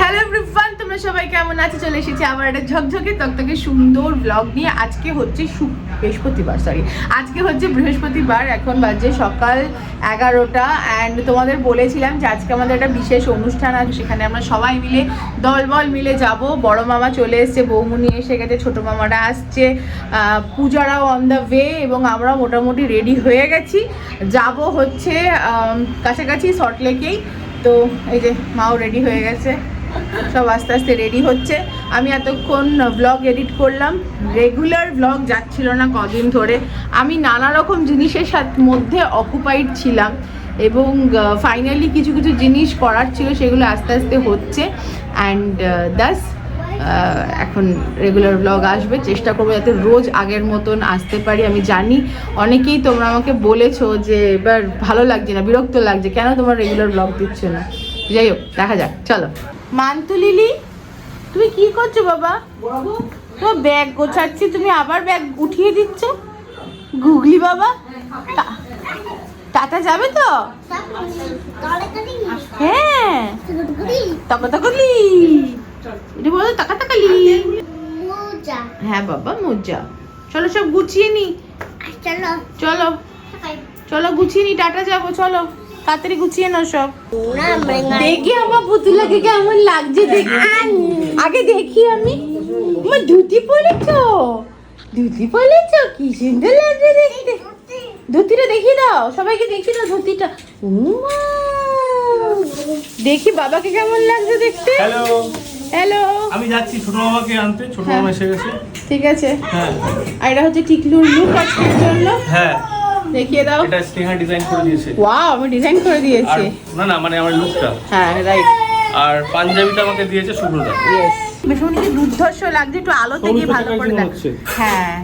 Hello everyone তোমরা সবাই কেমন আছো? চলে এসেছি আবার একটা ঝকঝকে তকতকে সুন্দর ব্লগ নিয়ে। আজকে হচ্ছে বৃহস্পতিবার সরি আজকে হচ্ছে বৃহস্পতিবার, এখন বাজে সকাল এগারোটা। অ্যান্ড তোমাদের বলেছিলাম যে আজকে আমাদের একটা বিশেষ অনুষ্ঠান আছে, সেখানে আমরা সবাই মিলে, দলবল মিলে যাব। বড় মামা চলে এসছে বৌমুনি এসে গেছে, ছোট মামারা আসছে। পূজারাও অন দ্য ওয়ে এবং আমরা মোটামুটি রেডি হয়ে গেছি। যাব হচ্ছে কাছাকাছি সল্টলেকেই তো এই যে, মাও রেডি হয়ে গেছে। সব আস্তে আস্তে রেডি হচ্ছে। আমি এতক্ষণ ব্লগ এডিট করলাম। রেগুলার ব্লগ যাচ্ছিল না কদিন ধরে। আমি নানা রকম জিনিসের সাথে, মধ্যে অকুপাইড ছিলাম এবং ফাইনালি কিছু কিছু জিনিস করার ছিল সেগুলো আস্তে আস্তে হচ্ছে। অ্যান্ড দাস এখন রেগুলার ব্লগ আসবে। চেষ্টা করব যাতে রোজ আগের মতন আসতে পারি। আমি জানি অনেকেই তোমরা আমাকে বলেছ যে, এবার ভালো লাগছে না, বিরক্ত লাগছে। কেন তোমার রেগুলার ব্লগ দিচ্ছ না? যাই হোক, দেখা যাক। চলো। মান্তু লিলি তুমি কি করছ বাবা? তো ব্যাগ গোছাচ্ছি তুমি আবার ব্যাগ উঠিয়ে দিচ্ছ? গুগলি বাবা টাটা যাবে তো? হ্যাঁ। তাকা তাকালি এটা বলো তাকা তাকালি হ্যাঁ বাবা মজা। চলো সব গুছিয়ে নি। চলো। চলো গুছিয়ে নি টাটা যাব চলো। তাড়াতাড়ি গুছিয়ে নাও সব। দেখি আমার পুতুলাকে কেমন লাগছে দেখি। আগে দেখি আমি। আমার ধুতি পরেছো? ধুতি পরেছো? কি সুন্দর লাগছে দেখতে। ধুতিটা দেখিয়ে দাও সবাইকে দেখিয়ে দাও ধুতিটা! দেখি বাবাকে কেমন লাগছে দেখতে। হ্যালো। হ্যালো। আমি যাচ্ছি ছোট মামাকে আনতে। ছোট হ্যাঁ। মামা এসে গেছে। ঠিক আছে। হ্যাঁ। আর এটা হচ্ছে টিকলুর লুক আজকের জন্য। হ্যাঁ। দেখিয়ে দাও। এটা স্নেহা ডিজাইন করে দিয়েছে। ওয়াও আমি ডিজাইন করে দিয়েছি। না না মানে আমার লুকটা হ্যাঁ রাইট আর পাঞ্জাবিটা আমাকে দিয়েছে শুভ্রতা ইয়েস মেশমণিকে দুর্ধর্ষ লাগছে একটু আলোতে গিয়ে ভালো করে দেখ হ্যাঁ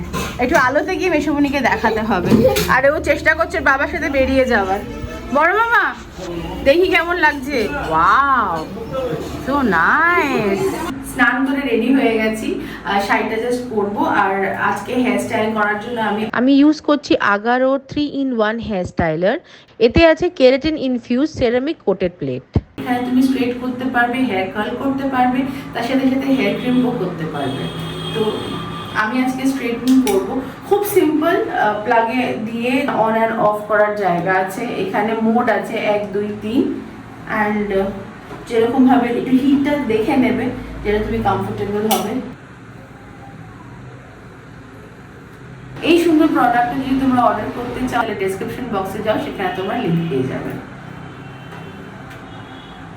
একটু আলোতে গিয়ে মেশমণিকে দেখাতে হবে। আর ও চেষ্টা করছে বাবার সাথে বেরিয়ে যাওয়ার। বড় মামা দেখি কেমন লাগছে। ওয়াও সো নাইস স্নান করে রেডি হয়ে গেছি। শাড়িটা জাস্ট পরবো আর আজকে হেয়ার স্টাইল করার জন্য আমি আমি ইউজ করছি Agaro three in one hair styler এতে আছে keratin infuse ceramic coated plate হ্যাঁ তুমি স্ট্রেট করতে পারবে হেয়ার কার্ল করতে পারবে তার সাথে সাথে হেয়ার ক্রিমও করতে পারবে। তো আমি আজকে স্ট্রেটনিং করব খুব সিম্পল প্লাগে দিয়ে অন অ্যান্ড অফ করার জায়গা আছে। এখানে মোড আছে এক দুই তিন। অ্যান্ড যেরকমভাবে একটু হিটটা দেখে নেবে যেটা তুমি কমফোর্টেবল হবে। এই সুন্দর প্রোডাক্টটা যদি তোমরা অর্ডার করতে চাও তাহলে ডেসক্রিপশন বক্সে যাও সেখানে তোমরা লিঙ্ক পেয়ে যাবে।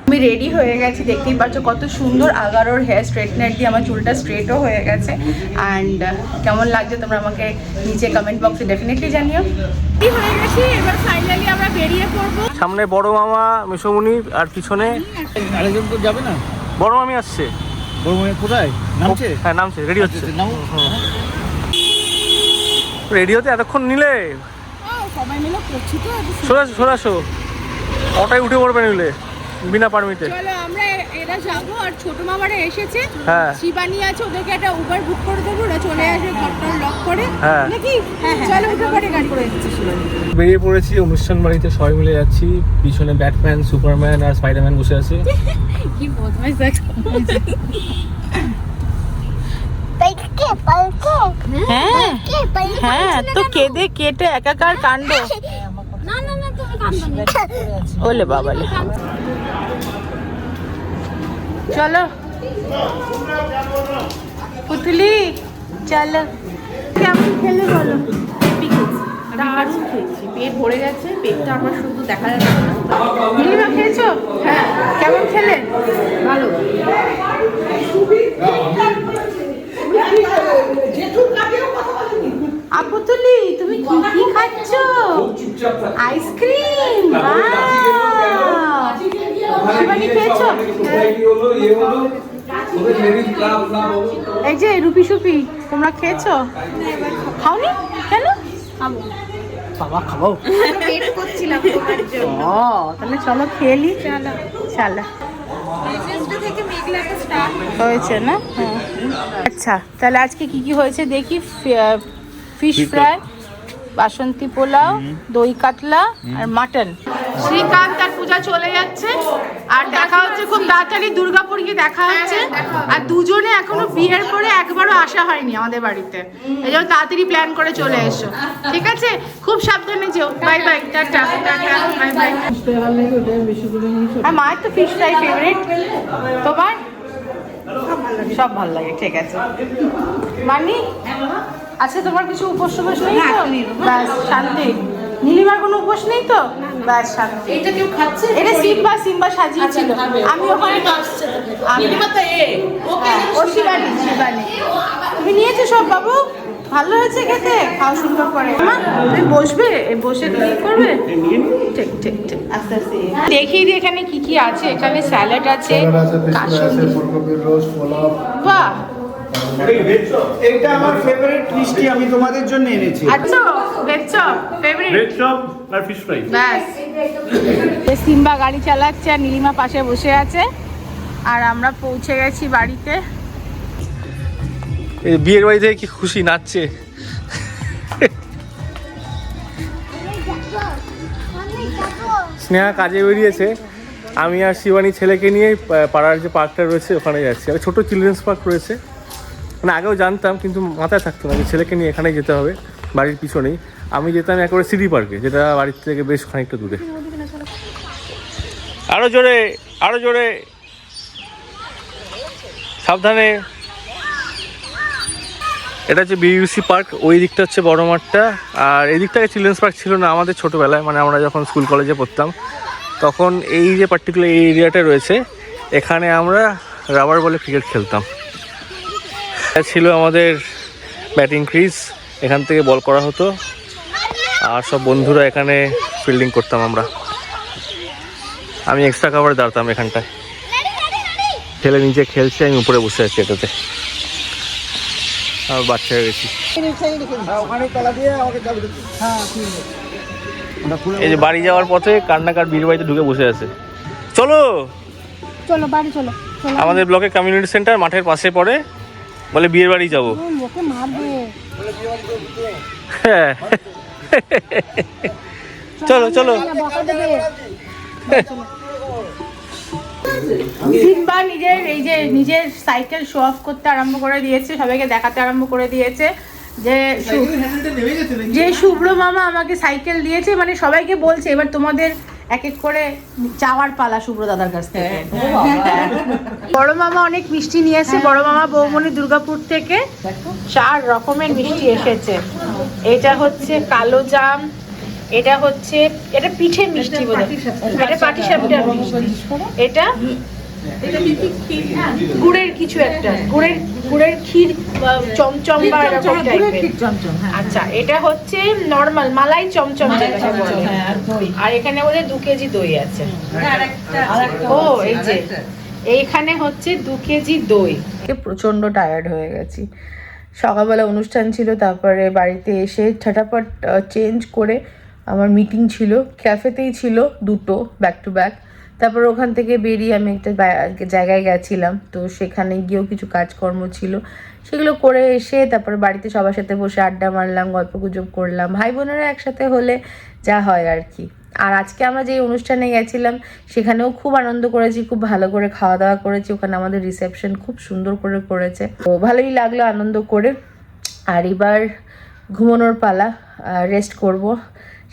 আমি রেডি হয়ে গেছি দেখতেই পাচ্ছ কত সুন্দর আগারোর হেয়ার স্ট্রেটনার দিয়ে আমার চুলটা স্ট্রেটও হয়ে গেছে। অ্যান্ড কেমন লাগছে তোমরা আমাকে নিচে কমেন্ট বক্সে ডেফিনেটলি জানিও। কি হয়ে গেছি এবার ফাইনালি আমরা বেরিয়ে পড়ব। সামনে বড় মামা মেসমুনি আর পিছনে আরেকজন তো যাবে না? বড় মামি আসছে। কোথায়? নামছে? হ্যাঁ নামছে রেডি হচ্ছে। নামো? রেডি এতক্ষণ নিলে? সবাই মিলে করছি তো ওটাই উঠে পড়বে নিলে বিনা পারমিটে চলো আমরা এরা যাব আর ছোট মামারা এসেছে। হ্যাঁ। শিবানী আছে ওদেরকে একটা উবার বুক করে দেবো ওরা চলে আসবে ঘরটা লক করে। হ্যাঁ। নাকি? চলো উঠে পড়ে গাড়ি। করে দিচ্ছি শিবানী বেরিয়ে পড়েছি অনুষ্ঠান বাড়িতে সবাই মিলে যাচ্ছি। পিছনে ব্যাটম্যান সুপারম্যান আর স্পাইডারম্যান বসে আছে। কি বদমাইশ দেখো। হ্যাঁ। হ্যাঁ তো কেঁদে কেটে একাকার কাণ্ড। ওলে বাবালে। চলো পুতলি চলো কেমন খেলে বলো? দারুণ খেয়েছি পেট ভরে গেছে পেটটা আমার শুধু দেখা যাচ্ছে না। নীলিমা খেয়েছো হ্যাঁ। কেমন খেলে? ভালো। আপুতুলি তুমি কি কি খাচ্ছ? আইসক্রিম শিবানী খেয়েছো এই যে রুপি সুপি তোমরা খেয়েছো? খাওনি? কেন? বাবা খাব। ও তাহলে চলো খেয়ে নি। চলো। চলো। হয়েছে না। আচ্ছা তাহলে আজকে কি কি হয়েছে দেখি ফিশ ফ্রাই বাসন্তী পোলাও দই কাতলা আর মাটন। শ্রীকান্ত আর পূজা চলে যাচ্ছে আর দেখা হচ্ছে খুব তাড়াতাড়ি দুর্গাপুর গিয়ে দেখা হচ্ছে। আর দুজনে এখনও বিয়ের পরে একবারও আসা হয়নি আমাদের বাড়িতে। এই জন্য তাড়াতাড়ি প্ল্যান করে চলে এসো। ঠিক আছে? খুব সাবধানে যেও। Bye bye tata. Tata bye bye আর মায়ের তো ফিশ ফ্রাই ফেভারিট তোমার? সব ভালো লাগে ঠিক আছে। মানি? আচ্ছা তোমার কিছু উপোস টুপোস নেই তো? ব্যাস শান্তি। নীলিমার কোনো উপোস নেই তো? ব্যাস শান্তি। এটা কেউ খাচ্ছে? এটা সিম্বা সিম্বা সাজিয়েছিল। আমি ওখানে নীলিমা তো এ ওকে ও শিবানী শিবানী। তুমি নিয়েছো সব বাবু? ভালো হয়েছে খেতে? খাওয়া সুন্দর করে। মা, তুমি বসবে? এ বসে তুমি করবে? ঠিক ঠিক ঠিক। আস্তে আস্তে। দেখিয়ে দিই এখানে কি কি আছে। এখানে স্যালাড আছে পেস্ট্রি ফুলকপির রোস্ট পোলাও। বাহ! এটা আমার ফেভারিট মিষ্টি আমি তোমাদের জন্য এনেছি। আচ্ছা ভেজ ফেভারিট চপ আর ফিশ ফ্রাই ব্যাস। এ সিম্বা গাড়ি চালাচ্ছে আর নীলিমা পাশে বসে আছে। আর আমরা পৌঁছে গেছি বাড়িতে। এই বিয়ের বাড়িতে কি খুশি নাচছে? স্নেহা কাজে বেরিয়েছে। আমি আর শিবানী ছেলেকে নিয়ে পা- পাড়ার যে পার্কটা রয়েছে ওখানে যাচ্ছি। আর ছোটো চিলড্রেন্স পার্ক রয়েছে। মানে আগেও জানতাম, কিন্তু মাথায় থাকতো না যে ছেলেকে নিয়ে এখানেই যেতে হবে, বাড়ির পিছনেই। আমি যেতাম একেবারে সিটি পার্কে, যেটা বাড়ির থেকে বেশ খানিকটা দূরে। আরও জোরে আরও জোরে। সাবধানে। এটা হচ্ছে বিইউসি পার্ক, ওই দিকটা হচ্ছে বড় মাঠটা। আর এই দিকটাকে চিলড্রেন্স পার্ক ছিল না আমাদের ছোটোবেলায় মানে আমরা যখন স্কুল কলেজে পড়তাম, তখন এই যে পার্টিকুলার এই এরিয়াটা রয়েছে, এখানে আমরা রাবার বলে ক্রিকেট খেলতাম। ছিল আমাদের ব্যাটিং ক্রিজ এখান থেকে বল করা হতো। আর সব বন্ধুরা এখানে ফিল্ডিং করতাম আমরা। আমি এক্সট্রা কাভার দাঁড়াতাম এখানটায়। ছেলে নিচে খেলছে আমি উপরে বসে আছি এটাতে। আর বাচ্চা হয়ে গেছি। খুলে এই যে বাড়ি যাওয়ার পথে কান্নাকার বীর বাড়িতে ঢুকে বসে আছে। চলো! চলো বাড়ি চলো আমাদের ব্লকের কমিউনিটি সেন্টার মাঠের পাশে পড়ে। বলে বিয়ের বাড়ি যাব। হ্যাঁ। চলো চলো সিম্বা নিজের এই যে নিজের সাইকেল শো অফ করতে আরম্ভ করে দিয়েছে সবাইকে দেখাতে আরম্ভ করে দিয়েছে। যে যে শুভ্র মামা আমাকে সাইকেল দিয়েছে মানে সবাইকে বলছে এবার তোমাদের এক এক করে চাওয়ার পালা শুভ্র দাদার কাছ থেকে। বড় মামা অনেক মিষ্টি নিয়ে এসে বড় মামা বৌমনি দুর্গাপুর থেকে চার রকমের মিষ্টি এসেছে। এটা হচ্ছে কালো জাম এটা হচ্ছে এটা পিঠে মিষ্টি বলে। এটা পাটিসাপটার মিষ্টি। এটা গুড়ের কিছু একটা গুড়ের গুড়ের ক্ষীর চমচম বা এরকম টাইপের আচ্ছা এটা হচ্ছে নর্মাল মালাই চমচম যেটাকে বলে। আর এখানে বোধহয় দু কেজি দই আছে। ও এই যে। এইখানে হচ্ছে দু কেজি দই। প্রচণ্ড টায়ার্ড হয়ে গেছি। সকালবেলা অনুষ্ঠান ছিল তারপরে বাড়িতে এসে ঠাটাপট চেঞ্জ করে আমার মিটিং ছিল। ক্যাফেতেই ছিল দুটো ব্যাক টু ব্যাক তারপর ওখান থেকে বেরিয়ে আমি একটা জায়গায় গেছিলাম। তো সেখানে গিয়েও কিছু কাজকর্ম ছিল। সেগুলো করে এসে তারপর বাড়িতে সবার সাথে বসে আড্ডা মারলাম, গল্প গুজব করলাম। ভাই বোনেরা একসাথে হলে যা হয় আর কি। আর আজকে আমরা যে অনুষ্ঠানে গেছিলাম, সেখানেও খুব আনন্দ করেছি, খুব ভালো করে খাওয়া দাওয়া করেছি। ওখানে আমাদের রিসেপশন খুব সুন্দর করে করেছে। তো ভালোই লাগল আনন্দ করে। আর এবার ঘুমানোর পালা রেস্ট করব।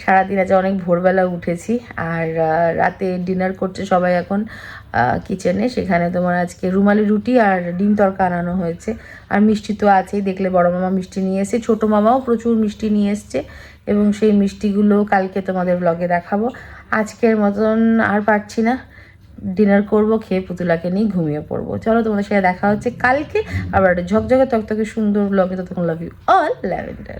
সারাদিন আজ অনেক ভোরবেলা উঠেছি আর রাতে ডিনার করছে সবাই এখন কিচেনে। সেখানে তোমার আজকে রুমালি রুটি আর ডিম তরকা আনানো হয়েছে। আর মিষ্টি তো আছেই, দেখলে বড় মামা মিষ্টি নিয়ে এসেছে। ছোটো মামাও প্রচুর মিষ্টি নিয়ে এসছে এবং সেই মিষ্টিগুলো কালকে তোমাদের ব্লগে দেখাবো। আজকের মতন আর পারছি না। ডিনার করব, খেয়ে পুতুলাকে নিয়ে ঘুমিয়ে পড়ব। চলো তোমাদের সাথে দেখা হচ্ছে কালকে। আবার একটা ঝকঝকে তকতকে সুন্দর ব্লগে ততক্ষণ লাভ ইউ অল ল্যাভেন্ডার